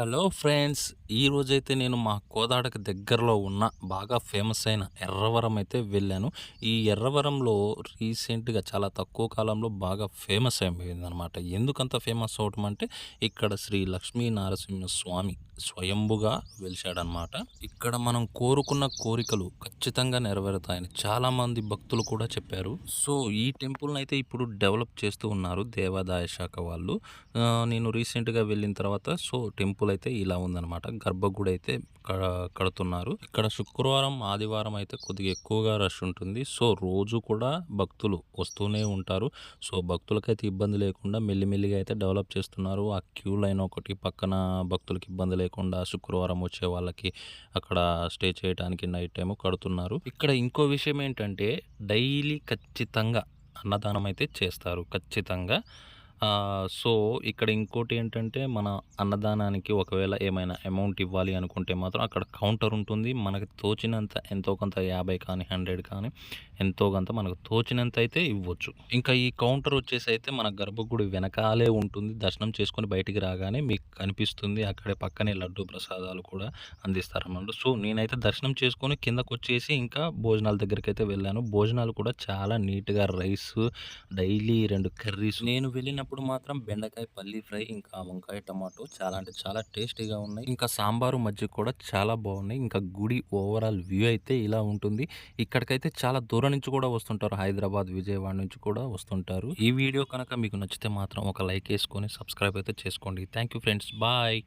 Hello friends ఈ రోజైతే నేను మా కోదాడకి దగ్గరలో ఉన్న బాగా ఫేమస్ అయిన ఎర్రవరం అయితే వెళ్ళాను. ఈ ఎర్రవరంలో రీసెంట్గా చాలా తక్కువ కాలంలో బాగా ఫేమస్ అయిపోయింది అనమాట ఎందుకంత ఫేమస్ అవటం అంటే ఇక్కడ శ్రీ లక్ష్మీ నారసింహ స్వామి స్వయంభుగా వెలిశాడనమాట ఇక్కడ మనం కోరుకున్న కోరికలు ఖచ్చితంగా నెరవేరుతాయని చాలామంది భక్తులు కూడా చెప్పారు. సో ఈ టెంపుల్ని అయితే ఇప్పుడు డెవలప్ చేస్తూ ఉన్నారు దేవాదాయ శాఖ వాళ్ళు. నేను రీసెంట్గా వెళ్ళిన తర్వాత సో టెంపుల్ అయితే ఇలా ఉందన్నమాట. గర్భగుడి అయితే క- కడుతున్నారు. ఇక్కడ శుక్రవారం ఆదివారం అయితే కొద్దిగా ఎక్కువగా రష్ ఉంటుంది. సో రోజు కూడా భక్తులు వస్తూనే ఉంటారు. సో భక్తులకైతే ఇబ్బంది లేకుండా మెల్లిమెల్లిగా అయితే డెవలప్ చేస్తున్నారు. ఆ క్యూ లైన్ ఒకటి పక్కన భక్తులకి ఇబ్బంది లేకుండా శుక్రవారం వచ్చే వాళ్ళకి అక్కడ స్టే చేయడానికి నైట్ టైం కడుతున్నారు. ఇక్కడ ఇంకో విషయం ఏంటంటే డైలీ ఖచ్చితంగా అన్నదానం అయితే చేస్తారు. ఖచ్చితంగా. సో ఇక్కడ ఇంకోటి ఏంటంటే మన అన్నదానానికి ఒకవేళ ఏమైనా అమౌంట్ ఇవ్వాలి అనుకుంటే మాత్రం అక్కడ కౌంటర్ ఉంటుంది. మనకు తోచినంత ఎంతో కొంత యాభై కానీ హండ్రెడ్ కానీ ఎంతో కొంత మనకు తోచినంత అయితే ఇవ్వచ్చు. ఇంకా ఈ కౌంటర్ వచ్చేసి అయితే మన గర్భగుడి వెనకాలే ఉంటుంది. దర్శనం చేసుకొని బయటికి రాగానే మీకు కనిపిస్తుంది. అక్కడే పక్కనే లడ్డు ప్రసాదాలు కూడా అందిస్తారన్నమాట సో నేనైతే దర్శనం చేసుకొని కిందకు వచ్చేసి ఇంకా భోజనాల దగ్గరికి అయితే వెళ్ళాను. భోజనాలు కూడా చాలా నీట్గా రైస్ డైలీ రెండు కర్రీస్. నేను వెళ్ళిన అప్పుడు మాత్రం బెండకాయ పల్లి ఫ్రై ఇంకా వంకాయ టమాటో చాలా అంటే చాలా టేస్టీగా ఉన్నాయి. ఇంకా సాంబారు మధ్య కూడా చాలా బాగున్నాయి. ఇంకా గుడి ఓవరాల్ వ్యూ అయితే ఇలా ఉంటుంది. ఇక్కడికైతే చాలా దూరం నుంచి కూడా వస్తుంటారు. హైదరాబాద్ విజయవాడ నుంచి కూడా వస్తుంటారు. ఈ వీడియో కనుక మీకు నచ్చితే మాత్రం ఒక లైక్ వేసుకొని సబ్స్క్రైబ్ అయితే చేసుకోండి. Thank you friends. బాయ్.